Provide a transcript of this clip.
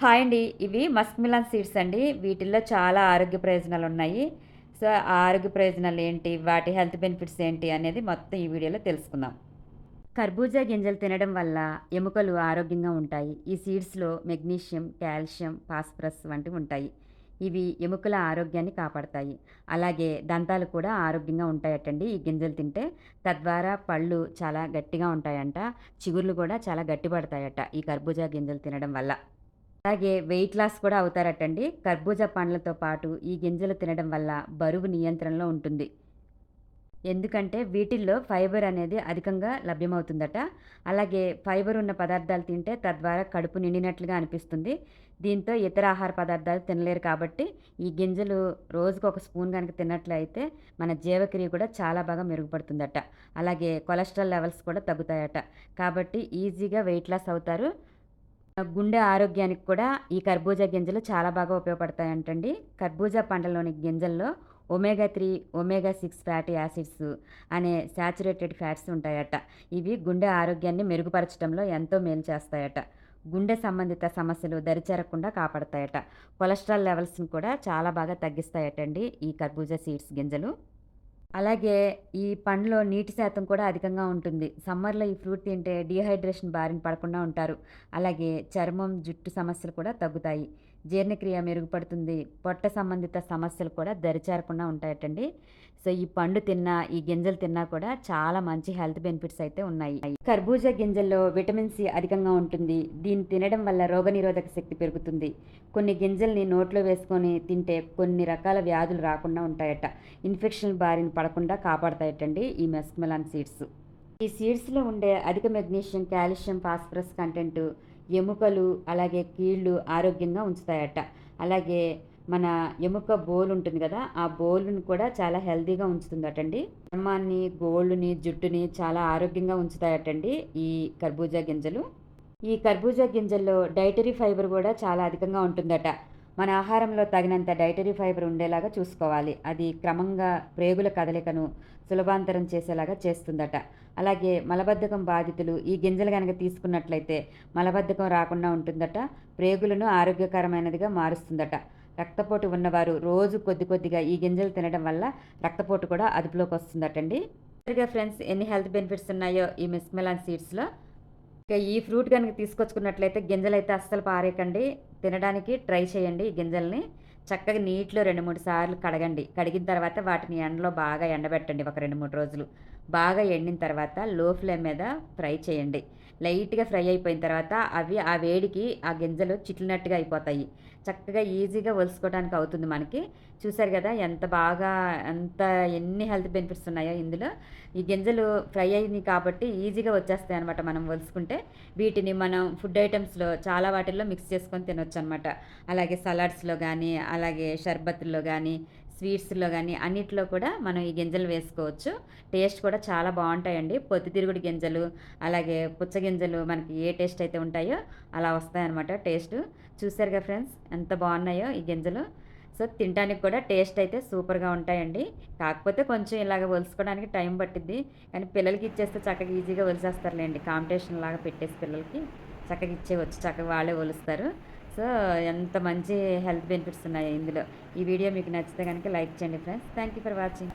Hi అండి. ఇవి Musk melon seeds అండి. వీటిల్లో చాలా ఆరోగ్య ప్రయోజనాలు ఉన్నాయి. సో ఆరోగ్య ప్రయోజనాలు ఏంటి? వాటి హెల్త్ బెనిఫిట్స్ ఏంటి? అనేది మొత్తం ఈ వీడియోలో తెలుసుకుందాం. కర్బూజా గింజలు తినడం వల్ల ఎముకలు ఆరోగ్యంగా ఉంటాయి. ఈ సీడ్స్లో మెగ్నీషియం కాల్షియం ఫాస్ఫరస్ వంటివి ఉంటాయి. ఇవి ఎముకల ఆరోగ్యాన్ని కాపాడతాయి. అలాగే దంతాలు కూడా ఆరోగ్యంగా ఉంటాయటండి. ఈ గింజలు తింటే తద్వారా పళ్ళు చాలా గట్టిగా ఉంటాయంట. చిగుర్లు కూడా చాలా గట్టిపడతాయట ఈ కర్బూజా గింజలు తినడం వల్ల. అలాగే వెయిట్ లాస్ కూడా అవుతారటండి. కర్బూజా పండ్లతో పాటు ఈ గింజలు తినడం వల్ల బరువు నియంత్రణలో ఉంటుంది. ఎందుకంటే వీటిల్లో ఫైబర్ అనేది అధికంగా లభ్యమవుతుందట. అలాగే ఫైబర్ ఉన్న పదార్థాలు తింటే తద్వారా కడుపు నిండినట్లుగా అనిపిస్తుంది. దీంతో ఇతర ఆహార పదార్థాలు తినలేరు కాబట్టి ఈ గింజలు రోజుకు ఒక స్పూన్ కనుక తిన్నట్లయితే మన జీవక్రియ కూడా చాలా బాగా మెరుగుపడుతుందట. అలాగే కొలెస్ట్రాల్ లెవెల్స్ కూడా తగ్గుతాయట. కాబట్టి ఈజీగా వెయిట్ లాస్ అవుతారు. గుండె ఆరోగ్యానికి కూడా ఈ కర్బూజా గింజలు చాలా బాగా ఉపయోగపడతాయంటండి. కర్బూజా పంటలోని గింజల్లో omega three omega six fatty acids అనే శాచురేటెడ్ ఫ్యాట్స్ ఉంటాయట. ఇవి గుండె ఆరోగ్యాన్ని మెరుగుపరచడంలో ఎంతో మేలు చేస్తాయట. గుండె సంబంధిత సమస్యలు దరిచేరకుండా కాపాడతాయట. కొలెస్ట్రాల్ లెవెల్స్ని కూడా చాలా బాగా తగ్గిస్తాయటండి ఈ కర్బూజా సీడ్స్ గింజలు. అలాగే ఈ పండ్లో నీటి శాతం కూడా అధికంగా ఉంటుంది. సమ్మర్లో ఈ ఫ్రూట్ తింటే డీహైడ్రేషన్ బారిన పడకుండా ఉంటారు. అలాగే చర్మం జుట్టు సమస్యలు కూడా తగ్గుతాయి. జీర్ణక్రియ మెరుగుపడుతుంది. పొట్ట సంబంధిత సమస్యలు కూడా దరిచేరకుండా ఉంటాయటండి. సో ఈ పండు తిన్నా ఈ గింజలు తిన్నా కూడా చాలా మంచి హెల్త్ బెనిఫిట్స్ అయితే ఉన్నాయి. కర్బూజా గింజల్లో విటమిన్ సి అధికంగా ఉంటుంది. దీన్ని తినడం వల్ల రోగనిరోధక శక్తి పెరుగుతుంది. కొన్ని గింజల్ని నోట్లో వేసుకొని తింటే కొన్ని రకాల వ్యాధులు రాకుండా ఉంటాయట. ఇన్ఫెక్షన్ బారిన పడకుండా కాపాడతాయటండి ఈ మెస్మెలాన్ సీడ్స్. ఈ సీడ్స్లో ఉండే అధిక మెగ్నీషియం కాల్షియం ఫాస్ఫరస్ కంటెంట్ ఎముకలు అలాగే కీళ్ళు ఆరోగ్యంగా ఉంచుతాయట. అలాగే మన ఎముక బోల్ ఉంటుంది కదా ఆ బోలుని కూడా చాలా హెల్తీగా ఉంచుతుందటండి. చర్మాన్ని గోళ్ళుని జుట్టుని చాలా ఆరోగ్యంగా ఉంచుతాయటండి ఈ కర్బూజా గింజలు. ఈ కర్బూజా గింజల్లో డైటరీ ఫైబర్ కూడా చాలా అధికంగా ఉంటుందట. మన ఆహారంలో తగినంత డైటరీ ఫైబర్ ఉండేలాగా చూసుకోవాలి. అది క్రమంగా ప్రేగుల కదలికను సులభాంతరం చేసేలాగా చేస్తుందట. అలాగే మలబద్ధకం బాధితులు ఈ గింజలు కనుక తీసుకున్నట్లయితే మలబద్ధకం రాకుండా ఉంటుందట ప్రేగులను ఆరోగ్యకరమైనదిగా మారుస్తుందట. రక్తపోటు ఉన్నవారు రోజు కొద్ది కొద్దిగా ఈ గింజలు తినడం వల్ల రక్తపోటు కూడా అదుపులోకి వస్తుందటండి. ఫ్రెండ్స్ ఎన్ని హెల్త్ బెనిఫిట్స్ ఉన్నాయో ఈ మిస్మెలాన్ సీడ్స్లో. ఇక ఈ ఫ్రూట్ కనుక తీసుకొచ్చుకున్నట్లయితే గింజలు అయితే అస్సలు పారేయకండి. తినడానికి ట్రై చేయండి ఈ గింజల్ని. చక్కగా నీటిలో రెండు మూడు సార్లు కడగండి. కడిగిన తర్వాత వాటిని ఎండలో బాగా ఎండబెట్టండి ఒక రెండు మూడు రోజులు. బాగా ఎండిన తర్వాత లో ఫ్లేమ్ మీద ఫ్రై చేయండి. లైట్గా ఫ్రై అయిపోయిన తర్వాత అవి ఆ వేడికి ఆ గింజలు చిట్లినట్టుగా అయిపోతాయి. చక్కగా ఈజీగా ఒలుసుకోవడానికి అవుతుంది మనకి. చూసారు కదా ఎంత బాగా ఎంత ఎన్ని హెల్త్ బెనిఫిట్స్ ఉన్నాయో ఇందులో. ఈ గింజలు ఫ్రై అయినాయి కాబట్టి ఈజీగా వచ్చేస్తాయి అనమాట మనం ఒలుసుకుంటే. వీటిని మనం ఫుడ్ ఐటమ్స్లో చాలా వాటిల్లో మిక్స్ చేసుకొని తినొచ్చు అనమాట అలాగే సలాడ్స్లో కానీ అలాగే షర్బత్లో కానీ స్వీట్స్లో కానీ అన్నిట్లో కూడా మనం ఈ గింజలు వేసుకోవచ్చు. టేస్ట్ కూడా చాలా బాగుంటాయండి. పొద్దుతిరుగుడు గింజలు అలాగే పుచ్చగింజలు మనకి ఏ టేస్ట్ అయితే ఉంటాయో అలా వస్తాయన్నమాట టేస్ట్. చూసారుగా ఫ్రెండ్స్ ఎంత బాగున్నాయో ఈ గింజలు. సో తినడానికి కూడా టేస్ట్ అయితే సూపర్గా ఉంటాయండి. కాకపోతే కొంచెం ఇలాగ ఒలుసుకోవడానికి టైం పట్టిద్ది. కానీ పిల్లలకి ఇచ్చేస్తే చక్కగా ఈజీగా ఒలిసేస్తారులేండి. కాంపిటీషన్ లాగా పెట్టేసి పిల్లలకి చక్కగా ఇచ్చేవచ్చు చక్కగా వాళ్ళే ఒలుస్తారు. సో ఎంత మంచి హెల్త్ బెనిఫిట్స్ ఉన్నాయి ఇందులో. ఈ వీడియో మీకు నచ్చితే కనుక లైక్ చేయండి friends. Thank you for watching